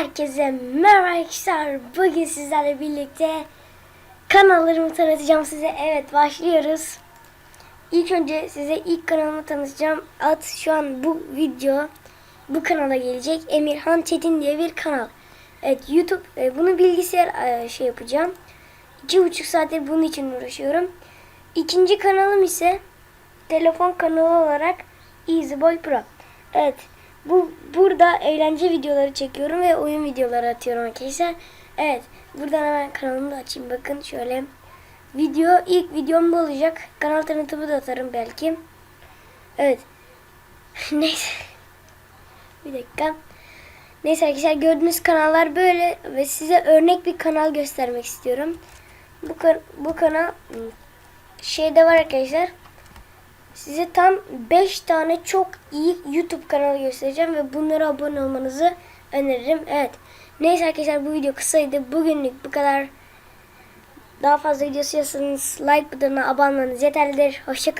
Herkese merhaba arkadaşlar. Bugün sizlerle birlikte kanallarımı tanıtacağım size. Evet başlıyoruz. İlk önce size ilk kanalımı tanıtacağım. Ad şu an bu video bu kanala gelecek. Emirhan Çetin diye bir kanal. Evet YouTube e, bunu bilgisayar e, şey yapacağım. İki buçuk saattir bunun için uğraşıyorum. İkinci kanalım ise telefon kanalı olarak Easy Boy Pro. Evet. Bu burada eğlence videoları çekiyorum ve oyun videoları atıyorum arkadaşlar. Evet. Buradan hemen kanalımı da açayım. Bakın şöyle. Video ilk videom bu olacak. Kanal tanıtımı da atarım belki. Evet. Neyse. Bir dakika. Neyse arkadaşlar gördüğünüz kanallar böyle ve size örnek bir kanal göstermek istiyorum. Bu kan- bu kanal hmm, şeyde var arkadaşlar. Size tam 5 tane çok iyi YouTube kanalı göstereceğim ve bunlara abone olmanızı öneririm. Evet. Neyse arkadaşlar bu video kısaydı. Bugünlük bu kadar. Daha fazla video istiyorsanız like butonuna abone olmanız yeterlidir. Hoşçakalın.